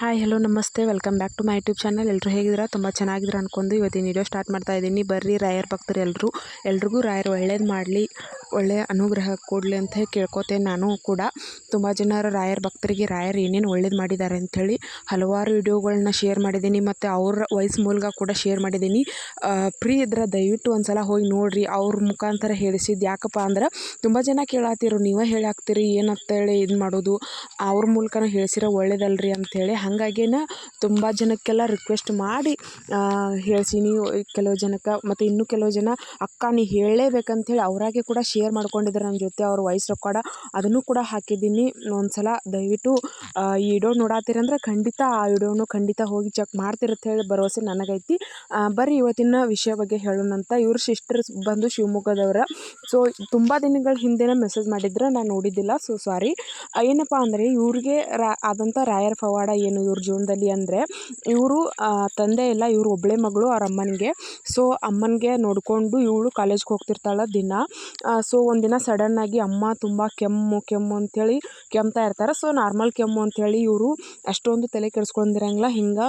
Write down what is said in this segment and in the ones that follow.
Hi hello ನಮಸ್ತೆ. Welcome back to my YouTube channel ಎಲ್ಲರೂ ಹೇಗಿದ್ದೀರಾ? ತುಂಬ ಚೆನ್ನಾಗಿದ್ರು ಅಂದ್ಕೊಂಡು ಇವತ್ತಿನ ವಿಡಿಯೋ ಸ್ಟಾರ್ಟ್ ಮಾಡ್ತಾ ಇದ್ದೀನಿ. ಬರ್ರಿ, ರಾಯರ್ ಭಕ್ತರು ಎಲ್ಲರೂ ಎಲ್ರಿಗೂ ರಾಯರು ಒಳ್ಳೇದು ಮಾಡಲಿ ಒಳ್ಳೆಯ ಅನುಗ್ರಹ ಕೊಡಲಿ ಅಂತ ಹೇಳಿ ಕೇಳ್ಕೊತೇನೆ ನಾನು ಕೂಡ. ತುಂಬ ಜನರು ರಾಯರ್ ಭಕ್ತರಿಗೆ, ರಾಯರು ಏನೇನು ಒಳ್ಳೇದು ಮಾಡಿದ್ದಾರೆ ಅಂಥೇಳಿ ಹಲವಾರು ವಿಡಿಯೋಗಳನ್ನ ಶೇರ್ ಮಾಡಿದ್ದೀನಿ ಮತ್ತು ಅವ್ರ ವಾಯ್ಸ್ ಮೂಲಕ ಕೂಡ ಶೇರ್ ಮಾಡಿದ್ದೀನಿ. ಫ್ರೀ ಇದ್ರೆ ದಯವಿಟ್ಟು ಒಂದು ಸಲ ಹೋಗಿ ನೋಡಿರಿ. ಅವ್ರ ಮುಖಾಂತರ ಹೇಳಿಸಿದ್ದು ಯಾಕಪ್ಪ ಅಂದ್ರೆ ತುಂಬ ಜನ ಕೇಳಾತಿರು, ನೀವೇ ಹೇಳಾಕ್ತೀರಿ ಏನಂತೇಳಿ ಇದು ಮಾಡೋದು. ಅವ್ರ ಮೂಲಕನ ಹೇಳಿಸಿರೋ ಒಳ್ಳೇದಲ್ರಿ ಅಂಥೇಳಿ ಹಾಗಾಗಿನ ತುಂಬ ಜನಕ್ಕೆಲ್ಲ ರಿಕ್ವೆಸ್ಟ್ ಮಾಡಿ ಹೇಳ್ತೀನಿ ಕೆಲವು ಜನಕ್ಕೆ ಮತ್ತು ಇನ್ನೂ ಕೆಲವು ಜನ, ಅಕ್ಕ, ನೀ ಹೇಳಲೇಬೇಕಂಥೇಳಿ ಅವರಾಗೆ ಕೂಡ ಶೇರ್ ಮಾಡ್ಕೊಂಡಿದ್ದಾರೆ ನನ್ನ ಜೊತೆ, ಅವ್ರ ವಾಯ್ಸ್ ರೆಕಾರ್ಡ ಅದನ್ನು ಕೂಡ ಹಾಕಿದ್ದೀನಿ. ಒಂದು ಸಲ ದಯವಿಟ್ಟು ಈ ವಿಡಿಯೋ ನೋಡಾತೀರಂದ್ರೆ ಖಂಡಿತ ಆ ವಿಡಿಯೋನು ಖಂಡಿತ ಹೋಗಿ ಚೆಕ್ ಮಾಡ್ತಿರತ್ತೇಳಿ ಭರವಸೆ ನನಗೈತಿ. ಬರ್ರಿ ಇವತ್ತಿನ ವಿಷಯ ಬಗ್ಗೆ ಹೇಳೋಣಂತ ಇವ್ರ ಸಿಸ್ಟರ್ಸ್ ಬಂದು ಶಿವಮೊಗ್ಗದವ್ರ. ಸೊ ತುಂಬ ದಿನಗಳ ಹಿಂದೆನೇ ಮೆಸೇಜ್ ಮಾಡಿದ್ರೆ ನಾನು ನೋಡಿದ್ದಿಲ್ಲ. ಸೊ ಸಾರಿ ಏನಪ್ಪ ಅಂದರೆ ಇವ್ರಿಗೆ ರಾ ಆದಂಥ ರಾಯರ್ ಪವಾಡ ಏನು ಇವ್ರ ಜೀವನದಲ್ಲಿ ಅಂದರೆ ಇವರು ತಂದೆ ಇಲ್ಲ ಇವರು ಒಬ್ಬಳೆ ಮಗಳು ಅವ್ರ ಅಮ್ಮನಿಗೆ. ಸೊ ಅಮ್ಮನಿಗೆ ನೋಡಿಕೊಂಡು ಇವಳು ಕಾಲೇಜ್ಗೆ ಹೋಗ್ತಿರ್ತಾಳೆ ದಿನ. ಸೊ ಒಂದಿನ ಸಡನ್ನಾಗಿ ಅಮ್ಮ ತುಂಬ ಕೆಮ್ಮು ಕೆಮ್ಮು ಅಂಥೇಳಿ ಕೆಮ್ತಾ ಇರ್ತಾರೆ. ಸೊ ನಾರ್ಮಲ್ ಕೆಮ್ಮು ಅಂಥೇಳಿ ಇವರು ಅಷ್ಟೊಂದು ತಲೆ ಕೆಡಿಸ್ಕೊಂಡಿರಂಗಿಲ್ಲ. ಹಿಂಗೆ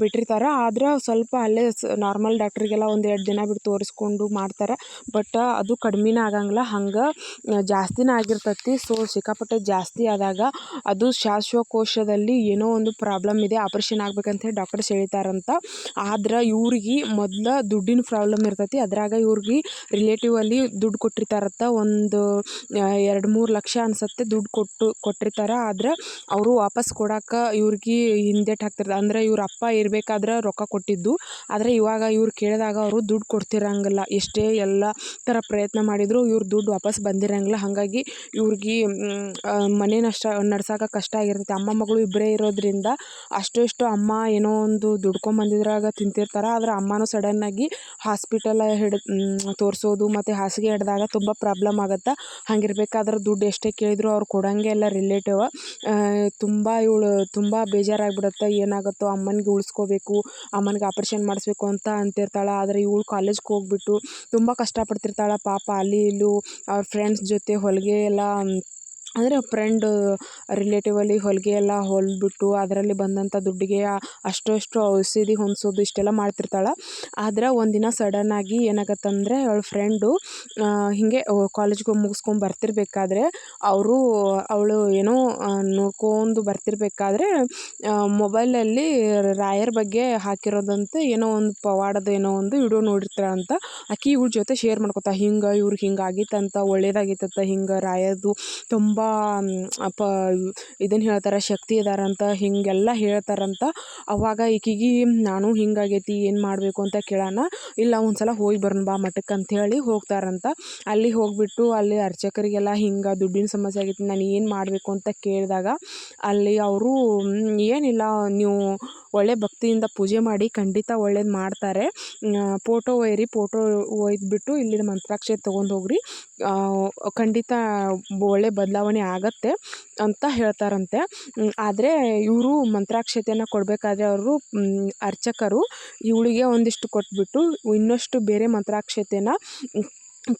ಬಿಟ್ಟಿರ್ತಾರೆ. ಆದ್ರೆ ಸ್ವಲ್ಪ ಅಲ್ಲೇ ಸ್ ನಾರ್ಮಲ್ ಡಾಕ್ಟ್ರಿಗೆಲ್ಲ ಒಂದು ಎರಡು ದಿನ ಬಿಟ್ಟು ತೋರಿಸ್ಕೊಂಡು ಮಾಡ್ತಾರೆ. ಬಟ್ ಅದು ಕಡ್ಮೆನೇ ಆಗಂಗಿಲ್ಲ. ಹಂಗೆ ಜಾಸ್ತಿನೇ ಆಗಿರ್ತೈತಿ. ಸೊ ಸಿಕ್ಕಾಪಟ್ಟೆ ಜಾಸ್ತಿ ಆದಾಗ ಅದು ಶ್ವಾಸಕೋಶದಲ್ಲಿ ಏನೋ ಒಂದು ಪ್ರಾಬ್ಲಮ್ ಇದೆ. ಆಪ್ರೇಷನ್ ಆಗ್ಬೇಕಂತ ಡಾಕ್ಟರ್ಸ್ ಹೇಳ್ತಾರಂತ. ಆದ್ರೆ ಇವ್ರಿಗೆ ಮೊದ್ಲು ದುಡ್ಡಿನ ಪ್ರಾಬ್ಲಮ್ ಇರ್ತೈತಿ. ಅದ್ರಾಗ ಇವ್ರಿಗೆ ರಿಲೇಟಿವ್ ಅಲ್ಲಿ ದುಡ್ಡು ಕೊಟ್ಟಿರ್ತಾರಂತ ಒಂದು ಎರಡು ಮೂರು ಲಕ್ಷ ಅನ್ಸತ್ತೆ ದುಡ್ಡು ಕೊಟ್ಟು ಕೊಟ್ಟಿರ್ತಾರೆ. ಆದ್ರೆ ಅವರು ವಾಪಸ್ ಕೊಡಕ್ಕೆ ಇವ್ರಿಗೆ ಹಿಂದೇಟು ಹಾಕ್ತಿರ್ತಾರೆ. ಅಂದ್ರೆ ಇವ್ರ ಅಪ್ಪ ಇರಬೇಕಾದ್ರೆ ರೊಕ್ಕ ಕೊಟ್ಟಿದ್ದು. ಆದರೆ ಇವಾಗ ಇವ್ರು ಕೇಳಿದಾಗ ಅವರು ದುಡ್ಡು ಕೊಡ್ತಿರಂಗಿಲ್ಲ. ಎಷ್ಟೇ ಎಲ್ಲ ಥರ ಪ್ರಯತ್ನ ಮಾಡಿದರೂ ಇವ್ರು ದುಡ್ಡು ವಾಪಸ್ ಬಂದಿರಂಗಿಲ್ಲ. ಹಾಗಾಗಿ ಇವ್ರಿಗೆ ಮನೆ ನಷ್ಟ ನಡ್ಸೋಕೆ ಕಷ್ಟ ಆಗಿರುತ್ತೆ. ಅಮ್ಮ ಮಗಳು ಇಬ್ಬರೇ ಇರೋದ್ರಿಂದ ಅಷ್ಟು ಇಷ್ಟು ಅಮ್ಮ ಏನೋ ಒಂದು ದುಡ್ಕೊಂಬಂದಿದ್ರಾಗ ತಿಂತಿರ್ತಾರೆ. ಆದ್ರೆ ಅಮ್ಮನೂ ಸಡನ್ನಾಗಿ ಹಾಸ್ಪಿಟಲ್ ಹಿಡ್ ತೋರಿಸೋದು ಮತ್ತು ಹಾಸಿಗೆ ಹಿಡ್ದಾಗ ತುಂಬ ಪ್ರಾಬ್ಲಮ್ ಆಗುತ್ತೆ. ಹಂಗಿರ್ಬೇಕಾದ್ರೆ ದುಡ್ಡು ಎಷ್ಟೇ ಕೇಳಿದ್ರು ಅವ್ರು ಕೊಡೋಂಗೆ ಇಲ್ಲ ರಿಲೇಟಿವ್ ತುಂಬ ಇವಳು ತುಂಬ ಬೇಜಾರಾಗ್ಬಿಡುತ್ತೆ. ಏನಾಗುತ್ತೋ ಅಮ್ಮನಿಗೆ ಉಳಿಸ್ಕೋಬೇಕು ಅಮ್ಮನಿಗೆ ಆಪ್ರೇಷನ್ ಮಾಡಿಸ್ಬೇಕು ಅಂತ ಅಂತಿರ್ತಾಳೆ. ಆದರೆ ಇವಳು ಕಾಲೇಜ್ಗೆ ಹೋಗ್ಬಿಟ್ಟು ತುಂಬ ಕಷ್ಟಪಡ್ತಿರ್ತಾಳೆ. ಪಾಪ ಅಲ್ಲಿ ಇಲ್ಲೂ, ಅವ್ರ ಫ್ರೆಂಡ್ಸ್ ಜೊತೆ ಹೊಲಿಗೆ ಎಲ್ಲ ಅಂದರೆ ಫ್ರೆಂಡ್ ರಿಲೇಟಿವಲ್ಲಿ ಹೊಲಿಗೆ ಎಲ್ಲ ಹೊಲಿದ್ಬಿಟ್ಟು ಅದರಲ್ಲಿ ಬಂದಂಥ ದುಡ್ಡಿಗೆ ಅಷ್ಟು ಅಷ್ಟು ಔಷಧಿ ಹೊಂದಿಸೋದು ಇಷ್ಟೆಲ್ಲ ಮಾಡ್ತಿರ್ತಾಳೆ. ಆದ್ರೆ ಒಂದಿನ ಸಡನ್ನಾಗಿ ಏನಾಗತ್ತಂದರೆ ಅವ್ಳ ಫ್ರೆಂಡು ಹೀಗೆ ಕಾಲೇಜ್ಗೆ ಮುಗಿಸ್ಕೊಂಡು ಬರ್ತಿರ್ಬೇಕಾದ್ರೆ ಅವರು, ಅವಳು ಏನೋ ನೋಡ್ಕೊಂಡು ಬರ್ತಿರ್ಬೇಕಾದ್ರೆ ಮೊಬೈಲಲ್ಲಿ ರಾಯರ್ ಬಗ್ಗೆ ಹಾಕಿರೋದಂತೆ ಏನೋ ಒಂದು ಪವಾಡದ ಏನೋ ಒಂದು ವಿಡಿಯೋ ನೋಡಿರ್ತಾಳಂತ ಆಕೆ ಇವ್ರ ಜೊತೆ ಶೇರ್ ಮಾಡ್ಕೊತಾ, ಹಿಂಗೆ ಇವ್ರಿಗೆ ಹಿಂಗೆ ಆಗಿತ್ತಂತ ಒಳ್ಳೇದಾಗಿತ್ತಂತ, ಹಿಂಗೆ ರಾಯದು ತುಂಬ ಪ ಇದನ್ನು ಹೇಳ್ತಾರೆ, ಶಕ್ತಿ ಇದಾರಂತ, ಹೀಗೆಲ್ಲ ಹೇಳ್ತಾರಂತ. ಅವಾಗ ಈಕೆಗೆ ನಾನು ಹಿಂಗಾಗೈತಿ, ಏನು ಮಾಡಬೇಕು ಅಂತ ಕೇಳೋಣ ಇಲ್ಲ ಒಂದು ಸಲ ಹೋಗಿ ಬರೋಣ ಬಾ ಮಠಕ್ಕೆ ಅಂಥೇಳಿ ಹೋಗ್ತಾರಂತ. ಅಲ್ಲಿ ಹೋಗಿಬಿಟ್ಟು, ಅಲ್ಲಿ ಅರ್ಚಕರಿಗೆಲ್ಲ ಹಿಂಗೆ ದುಡ್ಡಿನ ಸಮಸ್ಯೆ ಆಗೈತಿ, ನಾನು ಏನು ಮಾಡಬೇಕು ಅಂತ ಕೇಳಿದಾಗ, ಅಲ್ಲಿ ಅವರು ಏನಿಲ್ಲ, ನೀವು ಒಳ್ಳೆ ಭಕ್ತಿಯಿಂದ ಪೂಜೆ ಮಾಡಿ, ಖಂಡಿತ ಒಳ್ಳೇದು ಮಾಡ್ತಾರೆ. ಫೋಟೋ ಒಯ್ಯಿರಿ ಫೋಟೋ ಒಯ್ದುಬಿಟ್ಟು ಇಲ್ಲಿನ ಮಂತ್ರಾಕ್ಷತೆ ತೊಗೊಂಡು ಹೋಗ್ರಿ. ಖಂಡಿತ ಒಳ್ಳೆ ಬದಲಾವಣೆ ಆಗತ್ತೆ ಅಂತ ಹೇಳ್ತಾರಂತೆ. ಆದರೆ ಇವರು ಮಂತ್ರಾಕ್ಷತೆಯನ್ನು ಕೊಡಬೇಕಾದ್ರೆ ಅವರು ಅರ್ಚಕರು ಇವಳಿಗೆ ಒಂದಿಷ್ಟು ಕೊಟ್ಬಿಟ್ಟು ಇನ್ನಷ್ಟು ಬೇರೆ ಮಂತ್ರಾಕ್ಷತೆನ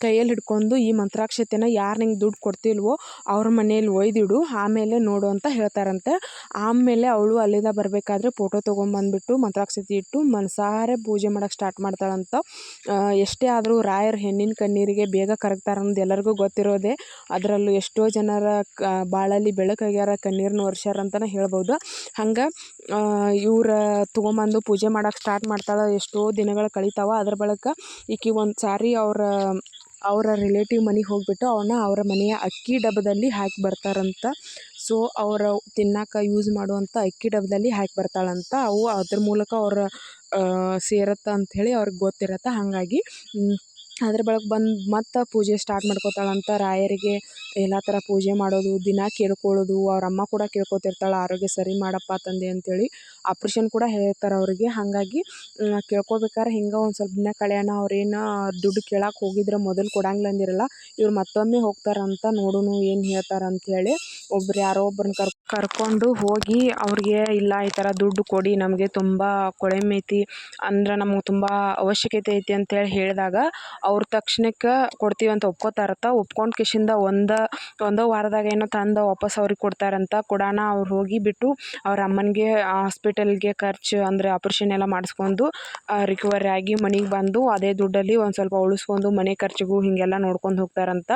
ಕೈಯಲ್ಲಿ ಹಿಡ್ಕೊಂಡು ಈ ಮಂತ್ರಾಕ್ಷತೆನ ಯಾರು ನಿಂಗೆ ದುಡ್ಡು ಕೊಡ್ತಿಲ್ವೋ ಅವ್ರ ಮನೇಲಿ ಒಯ್ದಿಡು, ಆಮೇಲೆ ನೋಡು ಅಂತ ಹೇಳ್ತಾರಂತೆ. ಆಮೇಲೆ ಅವಳು ಅಲ್ಲಿಂದ ಬರಬೇಕಾದ್ರೆ ಫೋಟೋ ತೊಗೊಂಬಂದ್ಬಿಟ್ಟು ಮಂತ್ರಾಕ್ಷತೆ ಇಟ್ಟು ಮನಸಾರೆ ಪೂಜೆ ಮಾಡೋಕೆ ಸ್ಟಾರ್ಟ್ ಮಾಡ್ತಾಳಂತ. ಎಷ್ಟೇ ಆದರೂ ರಾಯರ್ ಹೆಣ್ಣಿನ ಕಣ್ಣೀರಿಗೆ ಬೇಗ ಕರಗ್ತಾರೆ ಅನ್ನೋದು ಎಲ್ಲರಿಗೂ ಗೊತ್ತಿರೋದೇ. ಅದರಲ್ಲೂ ಎಷ್ಟೋ ಜನರ ಕ, ಬಾಳಲ್ಲಿ ಬೆಳಕಾಗ್ಯಾರ ಕಣ್ಣೀರನ್ನ ಒರ್ಸ್ಯಾರ ಅಂತಲೇ ಹೇಳ್ಬೋದು. ಹಂಗೆ ಇವ್ರು ತೊಗೊಂಬಂದು ಪೂಜೆ ಮಾಡೋಕೆ ಸ್ಟಾರ್ಟ್ ಮಾಡ್ತಾಳೆ ಎಷ್ಟೋ ದಿನಗಳು ಕಳೀತಾವ. ಅದ್ರ ಬಳಿಕ ಈಕೆ ಒಂದು ಸಾರಿ ಅವ್ರ ಅವರ ರಿಲೇಟಿವ್ ಮನೆಗೆ ಹೋಗಿಬಿಟ್ಟು ಅವನ್ನ ಅವರ ಮನೆಯ ಅಕ್ಕಿ ಡಬ್ಬದಲ್ಲಿ ಹಾಕಿ ಬರ್ತಾರಂತ. ಸೊ ಅವರು ತಿನ್ನಾಕ ಯೂಸ್ ಮಾಡುವಂಥ ಅಕ್ಕಿ ಡಬ್ಬದಲ್ಲಿ ಹಾಕಿ ಬರ್ತಾಳಂತ. ಅವು ಅದ್ರ ಮೂಲಕ ಅವರ ಸೇರತ್ತೆ ಅಂಥೇಳಿ ಅವ್ರಿಗೆ ಗೊತ್ತಿರತ್ತೆ. ಹಾಗಾಗಿ ಅದ್ರ ಬಳಕ ಬಂದು ಮತ್ತೆ ಪೂಜೆ ಸ್ಟಾರ್ಟ್ ಮಾಡ್ಕೊತಾಳಂತ ರಾಯರಿಗೆ ಎಲ್ಲ ಥರ ಪೂಜೆ ಮಾಡೋದು, ದಿನ ಕೇಳ್ಕೊಳ್ಳೋದು ಅವ್ರ ಅಮ್ಮ ಕೂಡ ಕೇಳ್ಕೊತಿರ್ತಾಳೆ, ಆರೋಗ್ಯ ಸರಿ ಮಾಡಪ್ಪ ತಂದೆ ಅಂಥೇಳಿ ಆಪ್ರೇಷನ್ ಕೂಡ ಹೇಳ್ತಾರೆ ಅವರಿಗೆ. ಹಾಗಾಗಿ ಕೇಳ್ಕೊಬೇಕಾರೆ ಹಿಂಗೆ ಒಂದು ಸ್ವಲ್ಪ ದಿನ ಕಳೆಯೋಣ ಅವ್ರೇನು ದುಡ್ಡು ಕೇಳಕ್ಕೆ ಹೋಗಿದ್ರೆ ಮೊದಲು ಕೊಡಂಗಿಲ್ಲ ಅಂದಿರಲ್ಲ, ಇವ್ರು ಮತ್ತೊಮ್ಮೆ ಹೋಗ್ತಾರಂತ ನೋಡೋಣ ಏನು ಹೇಳ್ತಾರೆ ಅಂಥೇಳಿ ಒಬ್ರು ಯಾರೋ ಒಬ್ರನ್ನ ಕರ್, ಕರ್ಕೊಂಡು ಹೋಗಿ ಅವ್ರಿಗೆ ಇಲ್ಲ ಈ ಥರ ದುಡ್ಡು ಕೊಡಿ, ನಮಗೆ ತುಂಬ ಕೊಳೆಮೈತಿ ಅಂದ್ರೆ ನಮಗೆ ತುಂಬ ಅವಶ್ಯಕತೆ ಐತಿ ಅಂತೇಳಿ ಹೇಳಿದಾಗ ಅವ್ರು ತಕ್ಷಣಕ್ಕೆ ಕೊಡ್ತೀವಿ ಅಂತ ಒಪ್ಕೊಂಡು ಕಿಶಿಂದ ಒಂದು ಒಂದು ವಾರದಾಗ ಏನೋ ತಂದು ವಾಪಸ್ ಅವ್ರಿಗೆ ಕೊಡ್ತಾರಂತ. ಕೊಡೋಣ ಅವ್ರು ಹೋಗಿ ಬಿಟ್ಟು ಅವ್ರ ಅಮ್ಮನಿಗೆ, ಹಾಸ್ಪಿಟಲ್ಗೆ ಖರ್ಚು ಅಂದರೆ ಆಪ್ರೇಷನ್ ಎಲ್ಲ ಮಾಡಿಸ್ಕೊಂಡು ರಿಕವರಿ ಆಗಿ ಮನೆಗೆ ಬಂದು ಅದೇ ದುಡ್ಡಲ್ಲಿ ಒಂದು ಸ್ವಲ್ಪ ಉಳಿಸ್ಕೊಂಡು ಮನೆ ಖರ್ಚಿಗೂ ಹೀಗೆಲ್ಲ ನೋಡ್ಕೊಂಡು ಹೋಗ್ತಾರಂತ.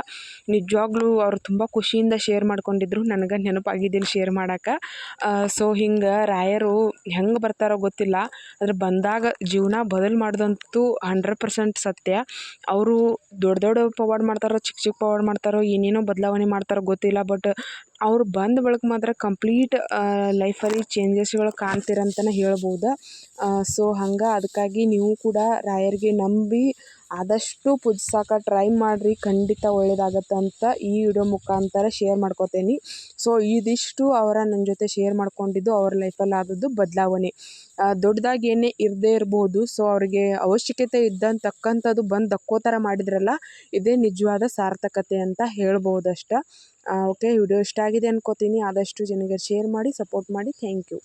ನಿಜವಾಗ್ಲೂ ಅವ್ರು ತುಂಬ ಖುಷಿಯಿಂದ ಶೇರ್ ಮಾಡ್ಕೊಂಡಿದ್ರು. ನನಗೆ ನೆನಪಾಗಿದ್ದಿಲ್ಲ ಶೇರ್ ಮಾಡಕ್ಕೆ ಸೊ ಹಿಂಗೆ ರಾಯರು ಹೆಂಗೆ ಬರ್ತಾರೋ ಗೊತ್ತಿಲ್ಲ. ಆದ್ರೆ ಬಂದಾಗ ಜೀವನ ಬದಲು ಮಾಡ್ದಂತೂ ಹಂಡ್ರೆಡ್ ಪರ್ಸೆಂಟ್ ಸತ್ಯ. ಅವರು ದೊಡ್ಡ ದೊಡ್ಡ ಪವಾಡ ಮಾಡ್ತಾರೋ ಚಿಕ್ಕ ಚಿಕ್ಕ ಪವಾಡ ಮಾಡ್ತಾರೋ, ಏನೇನೋ ಬದಲಾವಣೆ ಮಾಡ್ತಾರೋ ಗೊತ್ತಿಲ್ಲ, ಬಟ್ ಅವ್ರು ಬಂದ ಬಳಿಕ ಮಾತ್ರ ಕಂಪ್ಲೀಟ್ ಲೈಫಲ್ಲಿ ಚೇಂಜಸ್ಗಳು ಕಾಣ್ತೀರಂತಲೇ ಹೇಳ್ಬೋದು. ಸೊ ಹಂಗೆ ಅದಕ್ಕಾಗಿ ನೀವು ಕೂಡ ರಾಯರಿಗೆ ನಂಬಿ ಆದಷ್ಟು ಪೂಜಿಸೋಕೆ ಟ್ರೈ ಮಾಡಿರಿ, ಖಂಡಿತ ಒಳ್ಳೇದಾಗತ್ತೆ ಅಂತ ಈ ವಿಡಿಯೋ ಮುಖಾಂತರ ಶೇರ್ ಮಾಡ್ಕೋತೀನಿ. ಸೊ ಇದಿಷ್ಟು ಅವರ ನನ್ನ ಜೊತೆ ಶೇರ್ ಮಾಡ್ಕೊಂಡಿದ್ದು, ಅವ್ರ ಲೈಫಲ್ಲಿ ಆದದ್ದು ಬದಲಾವಣೆ. ದೊಡ್ಡದಾಗಿ ಏನೇ ಇರದೇ ಇರ್ಬೋದು ಸೊ ಅವ್ರಿಗೆ ಅವಶ್ಯಕತೆ ಇದ್ದಂಗೆ ತಕ್ಕಂಥದ್ದು ಬಂದು ದಕ್ಕೋ ಥರ ಮಾಡಿದ್ರಲ್ಲ, ಇದೇ ನಿಜವಾದ ಸಾರ್ಥಕತೆ ಅಂತ ಹೇಳ್ಬೋದು ಅಷ್ಟೆ ಓಕೆ ವಿಡಿಯೋ ಇಷ್ಟ ಆಗಿದೆ ಅನ್ಕೋತೀನಿ. ಆದಷ್ಟು ಜನಗೆ ಶೇರ್ ಮಾಡಿ ಸಪೋರ್ಟ್ ಮಾಡಿ. Thank you